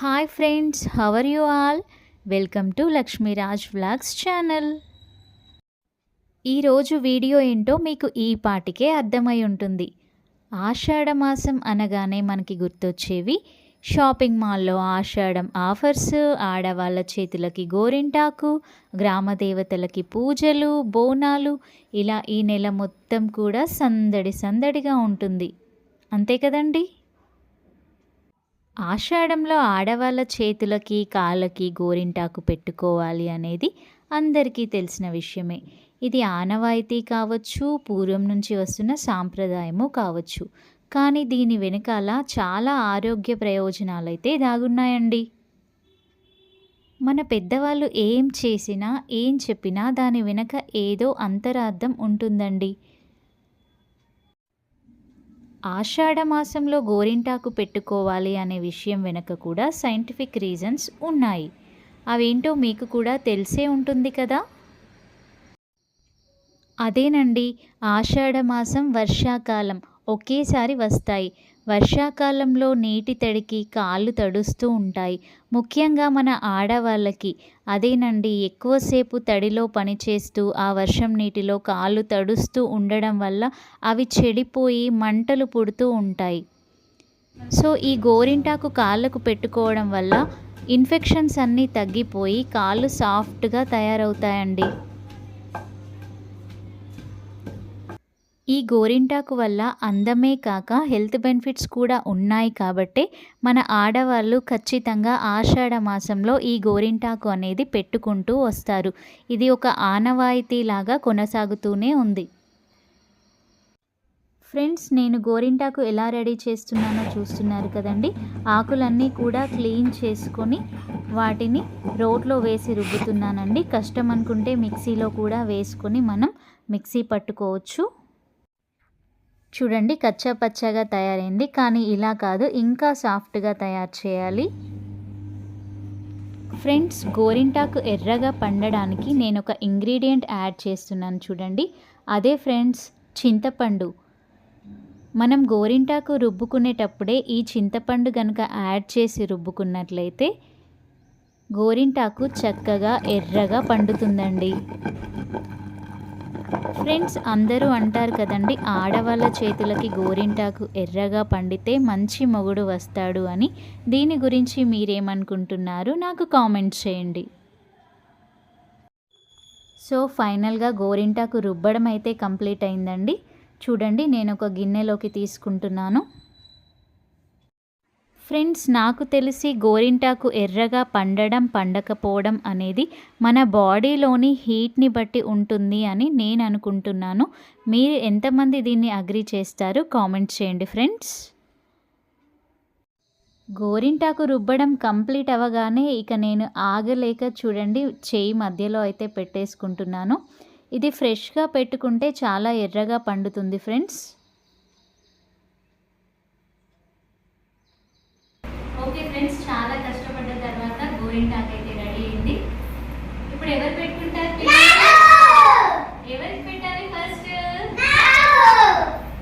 Hi friends how are you all welcome to Lakshmiraj vlogs channel ఈరోజు video ఏంటో మీకు ఈ పాటికే అర్థమై ఉంటుంది. ఆషాఢ మాసం అనగానే మనకి గుర్తొచ్చేవి షాపింగ్ మాల్లో ఆషాఢం ఆఫర్స్ ఆడవాళ్ళ చేతులకి గోరింటాకు గ్రామ దేవతలకి పూజలు బోనాలు ఇలా ఈ నెల మొత్తం కూడా సందడి సందడిగా ఉంటుంది. అంతే కదండీ? ఆషాఢంలో ఆడవాళ్ళ చేతులకి కాళ్ళకి గోరింటాకు పెట్టుకోవాలి అనేది అందరికీ తెలిసిన విషయమే. ఇది ఆనవాయితీ కావచ్చు పూర్వం నుంచి వస్తున్న సాంప్రదాయము కావచ్చు. కానీ దీని వెనకాల చాలా ఆరోగ్య ప్రయోజనాలైతే దాగున్నాయండి. మన పెద్దవాళ్ళు ఏం చేసినా ఏం చెప్పినా దాని వెనక ఏదో అంతరార్థం ఉంటుందండి. ఆషాఢ మాసంలో గోరింటాకు పెట్టుకోవాలి అనే విషయం వెనక కూడా సైంటిఫిక్ రీజన్స్ ఉన్నాయి. అవేంటో మీకు కూడా తెలిసే ఉంటుంది కదా? అదేనండి ఆషాఢమాసం వర్షాకాలం. ఒకేసారి వస్తాయి. వర్షాకాలంలో నీటి తడికి కాళ్ళు తడుస్తూ ఉంటాయి. ముఖ్యంగా మన ఆడవాళ్ళకి. అదేనండి ఎక్కువసేపు తడిలో పనిచేస్తూ ఆ వర్షం నీటిలో కాళ్ళు తడుస్తూ ఉండడం వల్ల అవి చెడిపోయి మంటలు పుడుతూ ఉంటాయి. సో ఈ గోరింటాకు కాళ్ళకు పెట్టుకోవడం వల్ల ఇన్ఫెక్షన్స్ అన్నీ తగ్గిపోయి కాళ్ళు సాఫ్ట్గా తయారవుతాయండి. ఈ గోరింటాకు వల్ల అందమే కాక హెల్త్ బెనిఫిట్స్ కూడా ఉన్నాయి కాబట్టే మన ఆడవాళ్ళు ఖచ్చితంగా ఆషాఢ మాసంలో ఈ గోరింటాకు అనేది పెట్టుకుంటూ వస్తారు. ఇది ఒక ఆనవాయితీలాగా కొనసాగుతూనే ఉంది. ఫ్రెండ్స్ నేను గోరింటాకు ఎలా రెడీ చేస్తున్నానో చూస్తున్నారు కదండి. ఆకులన్నీ కూడా క్లీన్ చేసుకొని వాటిని రోట్లో వేసి రుబ్బుతున్నానండి. కష్టం అనుకుంటే మిక్సీలో కూడా వేసుకొని మనం మిక్సీ పట్టుకోవచ్చు. చూడండి కచ్చా పచ్చగా తయారైంది. కానీ ఇలా కాదు ఇంకా సాఫ్ట్గా తయారు చేయాలి. ఫ్రెండ్స్ గోరింటాకు ఎర్రగా పండడానికి నేను ఒక ఇంగ్రీడియంట్ యాడ్ చేస్తున్నాను చూడండి. అదే ఫ్రెండ్స్ చింతపండు. మనం గోరింటాకు రుబ్బుకునేటప్పుడే ఈ చింతపండు కనుక యాడ్ చేసి రుబ్బుకున్నట్లయితే గోరింటాకు చక్కగా ఎర్రగా పండుతుందండి. ఫ్రెండ్స్ అందరూ అంటారు కదండి ఆడవాళ్ళ చేతులకి గోరింటాకు ఎర్రగా పండితే మంచి మొగుడు వస్తాడు అని. దీని గురించి మీరేమనుకుంటున్నారు? నాకు కామెంట్ చేయండి. సో ఫైనల్గా గోరింటాకు రుబ్బడం అయితే కంప్లీట్ అయిందండి. చూడండి నేను ఒక గిన్నెలోకి తీసుకుంటున్నాను. ఫ్రెండ్స్ నాకు తెలిసి గోరింటాకు ఎర్రగా పండడం పండకపోవడం అనేది మన బాడీలోని హీట్ని బట్టి ఉంటుంది అని నేను అనుకుంటున్నాను. మీరు ఎంతమంది దీన్ని అగ్రి చేస్తారు? కామెంట్ చేయండి ఫ్రెండ్స్. గోరింటాకు రుబ్బడం కంప్లీట్ అవ్వగానే ఇక నేను ఆగలేక చూడండి చేయి మధ్యలో అయితే పెట్టేసుకుంటున్నాను. ఇది ఫ్రెష్గా పెట్టుకుంటే చాలా ఎర్రగా పండుతుంది ఫ్రెండ్స్. ఓకే ఫ్రెండ్స్ చాలా కష్టపడ్డ తర్వాత గోరింటాకు అయితే రెడీ అయింది. ఇప్పుడు ఎవరు పెట్టుకుంటారు? ఎవరికి పెట్టాలి ఫస్ట్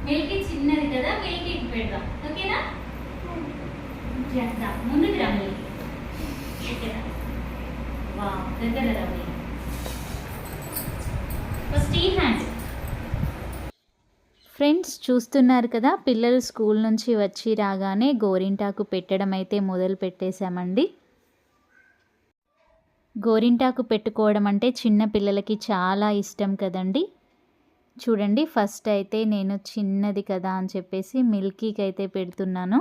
మిల్కీ చిన్నది కదా మిల్కీ పెడదాం. ఓకేనా రా, ముందుకు రా మిల్కీ. ఓకేనా వా దగ్గర రా ఫస్ట్ ఈ హ్యాండ్స్ ఫ్రెండ్స్ చూస్తున్నారు కదా పిల్లలు స్కూల్ నుంచి వచ్చి రాగానే గోరింటాకు పెట్టడం అయితే మొదలు పెట్టేశామండి. గోరింటాకు పెట్టుకోవడం అంటే చిన్న పిల్లలకి చాలా ఇష్టం కదండి. చూడండి ఫస్ట్ అయితే నేను చిన్నది కదా అని చెప్పేసి మిల్కీకి అయితే పెడుతున్నాను.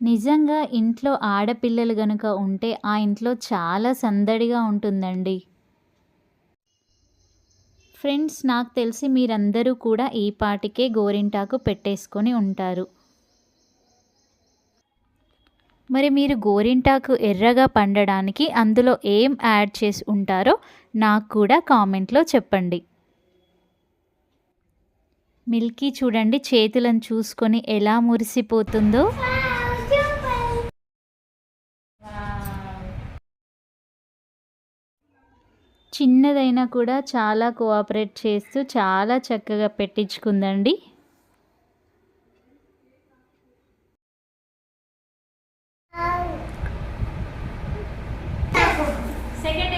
నిజంగా ఇంట్లో ఆడపిల్లలు గనుక ఉంటే ఆ ఇంట్లో చాలా సందడిగా ఉంటుందండి. ఫ్రెండ్స్ నాకు తెలిసి మీరందరూ కూడా ఈ పాటికే గోరింటాకు పెట్టేసుకొని ఉంటారు. మరి మీరు గోరింటాకు ఎర్రగా పండడానికి అందులో ఏం యాడ్ చేసి ఉంటారో నాకు కూడా కామెంట్లో చెప్పండి. మిల్కీ చూడండి చేతులను చూసుకొని ఎలా మురిసిపోతుందో. చిన్నదైనా కూడా చాలా కోఆపరేట్ చేస్తూ చాలా చక్కగా పెట్టించుకుందండి. సెకండ్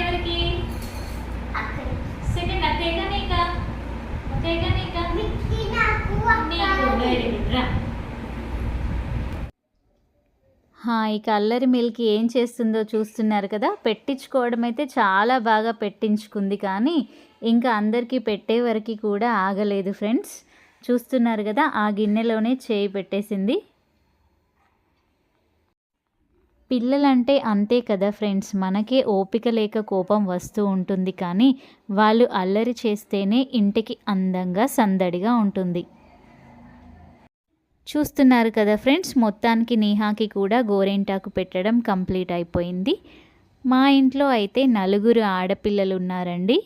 ఇక అల్లరి మిల్క్ ఏం చేస్తుందో చూస్తున్నారు కదా. పెట్టించుకోవడం అయితే చాలా బాగా పెట్టించుకుంది కానీ ఇంకా అందరికీ పెట్టే వరకు కూడా ఆగలేదు ఫ్రెండ్స్. చూస్తున్నారు కదా ఆ గిన్నెలోనే చేయి పెట్టేసింది. పిల్లలంటే అంతే కదా ఫ్రెండ్స్ మనకే ఓపిక లేక కోపం వస్తూ ఉంటుంది కానీ వాళ్ళు అల్లరి చేస్తేనే ఇంటికి అందంగా సందడిగా ఉంటుంది. చూస్తున్నారు కదా ఫ్రెండ్స్ మొత్తానికి నేహాకి కూడా గోరెంటాకు పెట్టడం కంప్లీట్ అయిపోయింది. మా ఇంట్లో అయితే నలుగురు ఆడపిల్లలు ఉన్నారండి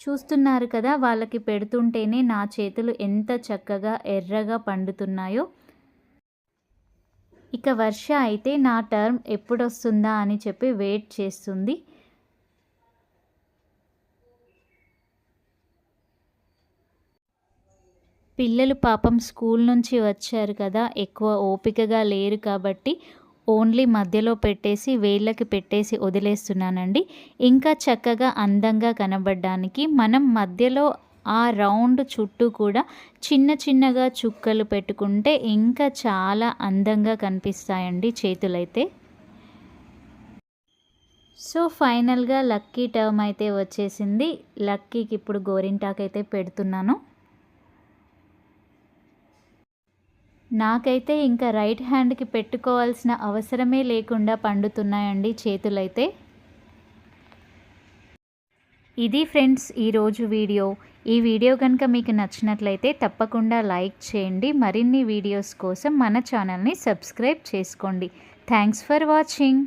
చూస్తున్నారు కదా వాళ్ళకి పెడుతుంటేనే నా చేతులు ఎంత చక్కగా ఎర్రగా పండుతున్నాయో. ఇక వర్ష అయితే నా టర్మ్ ఎప్పుడొస్తుందా అని చెప్పి వెయిట్ చేస్తుంది. పిల్లలు పాపం స్కూల్ నుంచి వచ్చారు కదా ఎక్కువ ఓపికగా లేరు కాబట్టి ఓన్లీ మధ్యలో పెట్టేసి వేళ్ళకి పెట్టేసి వదిలేస్తున్నానండి. ఇంకా చక్కగా అందంగా కనబడడానికి మనం మధ్యలో ఆ రౌండ్ చుట్టూ కూడా చిన్న చిన్నగా చుక్కలు పెట్టుకుంటే ఇంకా చాలా అందంగా కనిపిస్తాయండి చేతులైతే. సో ఫైనల్గా లక్కీ టర్మ్ అయితే వచ్చేసింది. లక్కీకి ఇప్పుడు గోరింటాకు అయితే పెడుతున్నాను. నాకైతే ఇంకా రైట్ హ్యాండ్కి పెట్టుకోవాల్సిన అవసరమే లేకుండా పండుతున్నాయండి చేతులైతే. ఇది ఫ్రెండ్స్ ఈరోజు వీడియో. ఈ వీడియో కనుక మీకు నచ్చినట్లయితే తప్పకుండా లైక్ చేయండి. మరిన్ని వీడియోస్ కోసం మన ఛానల్ని సబ్స్క్రైబ్ చేసుకోండి. Thanks for watching.